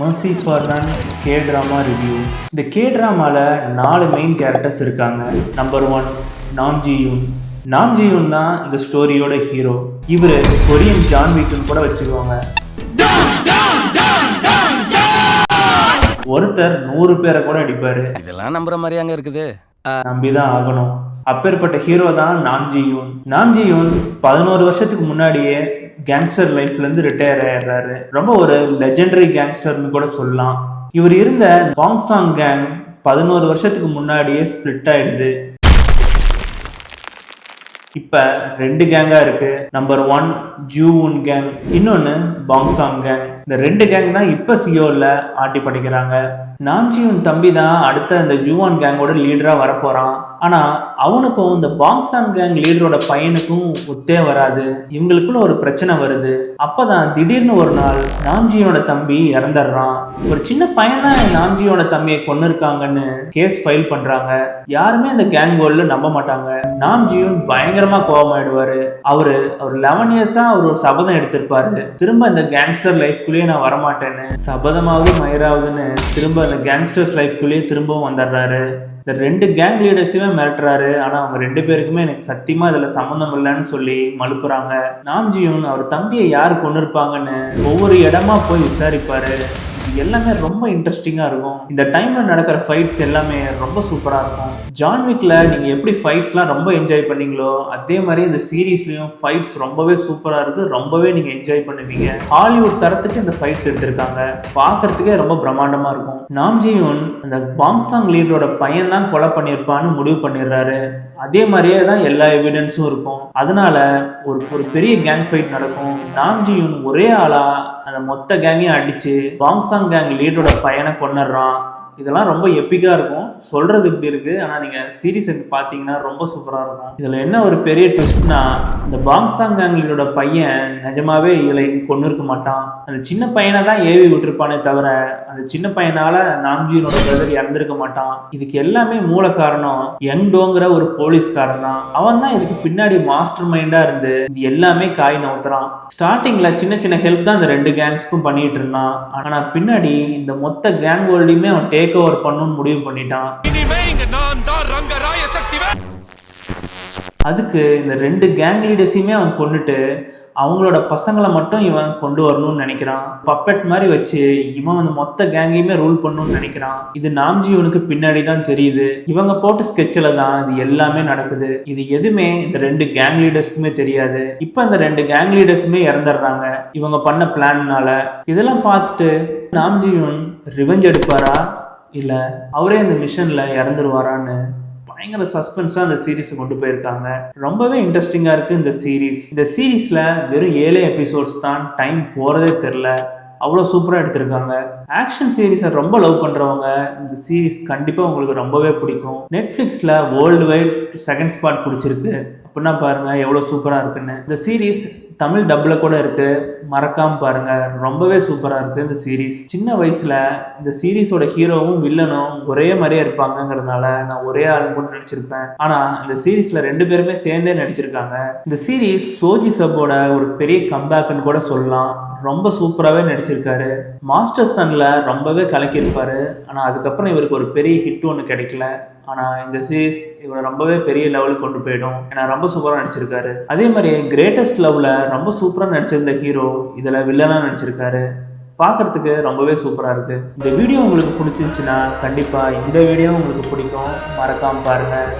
Mercy for none K drama review இந்த K ட்ராமாவில் நாலு மெயின் கேரக்டர்ஸ் இருக்காங்க. நம்பர் ஒன் நாம்ஜியூன் நாம்ஜியூன் தான் இந்த ஸ்டோரியோட ஹீரோ இவர் கொரியன் ஜான் வீக்குன்னு கூட வச்சுக்குவாங்க ஒருத்தர் நூறு பேரை கூட அடிப்பாரு. இதெல்லாம் நம்புற மாதிரியாங்க இருக்குது. நம்பிதான் ஆகணும். அப்பேற்பட்ட ஹீரோ தான் நாம்ஜியூன் நாம்ஜியூன் பதினோரு வருஷத்துக்கு முன்னாடியே கேங்ஸ்டர் லைஃப்லேருந்து ரிட்டையர் ஆயிடுறாரு. ரொம்ப ஒரு லெஜெண்டரி கேங்ஸ்டர்னு கூட சொல்லலாம். இவர் இருந்த பாங்சாங் கேங் பதினோரு வருஷத்துக்கு முன்னாடியே ஸ்பிளிட் ஆயிடுது. இப்ப ரெண்டு கேங்கா இருக்கு. நம்பர் ஒன் ஜூவுன் கேங் இன்னொன்னு பாங்சாங் கேங் இந்த ரெண்டு கேங் தான் இப்ப சியோல ஆட்டி படிக்கிறாங்க. நாம்ஜியூன் தம்பி தான் அடுத்த இந்த ஜூவான் கேங்கோட லீடரா வரப்போறான். ஆனால் அவனுக்கும் இந்த பாங்சாங் கேங் லீடரோட பையனுக்கும் ஒத்தே வராது. இவங்களுக்குள்ள ஒரு பிரச்சனை வருது. அப்போதான் திடீர்னு ஒரு நாள் நாம்ஜியோட தம்பி இறந்துடுறான். ஒரு சின்ன பையன் தான் நாம்ஜியோட தம்பியை கொண்டு இருக்காங்கன்னு கேஸ் ஃபைல் பண்றாங்க. யாருமே அந்த கேங் கோல்ல நம்ப மாட்டாங்க. நாம்ஜியும் பயங்கரமா கோபமாயிடுவாரு. அவரு அவர் லெவன் இயர்ஸா அவர் ஒரு சபதம் எடுத்திருப்பாரு. திரும்ப இந்த கேங்ஸ்டர் லைஃப்குள்ளேயே நான் வரமாட்டேன்னு சபதமாவது மயிராவதுன்னு திரும்ப அந்த கேங்ஸ்டர்ஸ் லைஃப்குள்ளேயே திரும்பவும் வந்துடுறாரு. இந்த ரெண்டு கேங் லீடர்ஸுமே மிரட்டுறாரு. ஆனால் அவங்க ரெண்டு பேருக்குமே எனக்கு சத்தியமாக இதில் சம்மந்தம் இல்லைன்னு சொல்லி மழுப்புறாங்க. நாம்ஜியூன் அவர் தம்பியை யார் கொண்டு இருப்பாங்கன்னு ஒவ்வொரு இடமா போய் விசாரிப்பாரு. எல்லாமே ரொம்ப இன்ட்ரெஸ்டிங்காக இருக்கும். இந்த டைமில் நடக்கிற ஃபைட்ஸ் எல்லாமே ரொம்ப சூப்பராக இருக்கும். ஜான்விக்கில் நீங்கள் எப்படி ஃபைட்ஸ்லாம் ரொம்ப என்ஜாய் பண்ணீங்களோ அதே மாதிரி இந்த சீரீஸ்லையும் ஃபைட்ஸ் ரொம்பவே சூப்பராக இருக்குது ரொம்பவே நீங்கள் என்ஜாய் பண்ணுவீங்க. ஹாலிவுட் தரத்துக்கு இந்த ஃபைட்ஸ் எடுத்திருக்காங்க. பார்க்கறதுக்கே ரொம்ப பிரம்மாண்டமாக இருக்கும். நாம்ஜியூன் அந்த பாங்சாங் லீடரோட பையன் தான் கொலை பண்ணியிருப்பான்னு முடிவு பண்ணிடுறாரு. அதே மாதிரியே தான் எல்லா எவிடன்ஸும் இருக்கும். அதனால ஒரு ஒரு பெரிய கேங் ஃபைட் நடக்கும். நாம்ஜியூன் ஒரே ஆளா அந்த மொத்த கேங்கையும் அடிச்சு பாங்சாங் கேங் லீடரோட பையனை கொண்டுடுறான் இதெல்லாம் ரொம்ப எப்பிக்காக இருக்கும். சொல்கிறது இப்படி இருக்குது ஆனால் நீங்கள் சீரீஸ் சீரிஸ் பார்த்தீங்கன்னா ரொம்ப சூப்பராக இருக்கும். இதில் என்ன ஒரு பெரிய ட்விஸ்ட்னா இந்த பாங்சாங் கேங் பையன் நிஜமாவே இதில் கொண்டு இருக்க மாட்டான். அந்த சின்ன பையனை தான் ஏவி விட்டுருப்பானே தவிர அந்த சின்ன பையனால நாம்ஜியோட பிரதர் இறந்துருக்க மாட்டான். இதுக்கு எல்லாமே மூல காரணம் யங்டோங்கிற ஒரு போலீஸ்காரன் தான். அவன் தான் இதுக்கு பின்னாடி மாஸ்டர் மைண்டாக இருந்து இது எல்லாமே காய் நவுத்துறான். ஸ்டார்டிங்கில் சின்ன சின்ன ஹெல்ப் தான் இந்த ரெண்டு கேங்ஸ்க்கும் பண்ணிட்டு இருந்தான். ஆனால் பின்னாடி இந்த மொத்த கேங் வேர்ல்டையுமே அவன் டேக் ஓவர் பண்ணணும்னு முடிவு பண்ணிட்டான். அதுக்கு இந்த ரெண்டு கேங் லீடர்ஸையுமே அவன் கொண்டுட்டு அவங்களோட பசங்களை மட்டும் இவன் கொண்டு வரணும்னு நினைக்கிறான். பப்பெட் மாதிரி வச்சு இவன் அந்த மொத்த கேங்கையுமே ரூல் பண்ணணும்னு நினைக்கிறான். இது நாம்ஜிவனுக்கு பின்னாடி தான் தெரியுது. இவங்க போட்ட ஸ்கெட்சில் தான் இது எல்லாமே நடக்குது. இது எதுவுமே இந்த ரெண்டு கேங் லீடர்ஸ்க்குமே தெரியாது. இப்போ இந்த ரெண்டு கேங் லீடர்ஸுமே இறந்துடுறாங்க. இவங்க பண்ண பிளான்னால இதெல்லாம் பார்த்துட்டு நாம்ஜிவன் ரிவெஞ்ச் எடுப்பாரா? இல்லை அவரே இந்த மிஷனில் இறந்துருவாரான்னு பயங்கர சஸ்பென்ஸாக அந்த சீரீஸை கொண்டு போயிருக்காங்க. ரொம்பவே இன்ட்ரெஸ்டிங்காக இருக்குது இந்த சீரீஸ் இந்த சீரீஸில் வெறும் ஏழு எபிசோட்ஸ் தான் டைம் போகிறதே தெரில. அவ்வளோ சூப்பராக எடுத்திருக்காங்க. ஆக்ஷன் சீரீஸை ரொம்ப லவ் பண்ணுறவங்க இந்த சீரீஸ் கண்டிப்பாக உங்களுக்கு ரொம்பவே பிடிக்கும். நெட்ஃப்ளிக்ஸில் வேர்ல்டு வைட் செகண்ட் ஸ்பாட் பிடிச்சிருக்கு. அப்படின்னா பாருங்கள் எவ்வளோ சூப்பராக இருக்குன்னு. இந்த சீரீஸ் தமிழ் டப்பில் கூட இருக்குது மறக்காமல் பாருங்கள் ரொம்பவே சூப்பராக இருக்குது இந்த சீரீஸ் சின்ன வயசில் இந்த சீரீஸோட ஹீரோவும் வில்லனும் ஒரே மாதிரியே இருப்பாங்கங்கிறதுனால நான் ஒரே ஆள் கூட நடிச்சிருப்பேன். ஆனால் இந்த சீரீஸில் ரெண்டு பேருமே சேர்ந்தே நடிச்சிருக்காங்க. இந்த சீரீஸ் சோஜி சப்போட ஒரு பெரிய கம்பேக்குன்னு கூட சொல்லலாம். ரொம்ப சூப்பராகவே நடிச்சிருக்காரு. மாஸ்டர் சன்ல ரொம்பவே கலக்கியிருப்பாரு. ஆனால் அதுக்கப்புறம் இவருக்கு ஒரு பெரிய ஹிட் ஒன்று கிடைக்கல. ஆனால் இந்த சீரீஸ் இவரை ரொம்பவே பெரிய லெவலுக்கு கொண்டு போயிடும். ஏன்னா ரொம்ப சூப்பராக நடிச்சிருக்காரு. அதே மாதிரி கிரேட்டஸ்ட் லவ்ல ரொம்ப சூப்பராக நடிச்சிருந்த ஹீரோ இதில் வில்லனாக நடிச்சிருக்காரு. பார்க்கறதுக்கு ரொம்பவே சூப்பராக இருக்குது இந்த வீடியோ உங்களுக்கு பிடிச்சிருந்துச்சுன்னா கண்டிப்பாக இந்த வீடியோ உங்களுக்கு பிடிக்கும். மறக்காமல் பாருங்கள்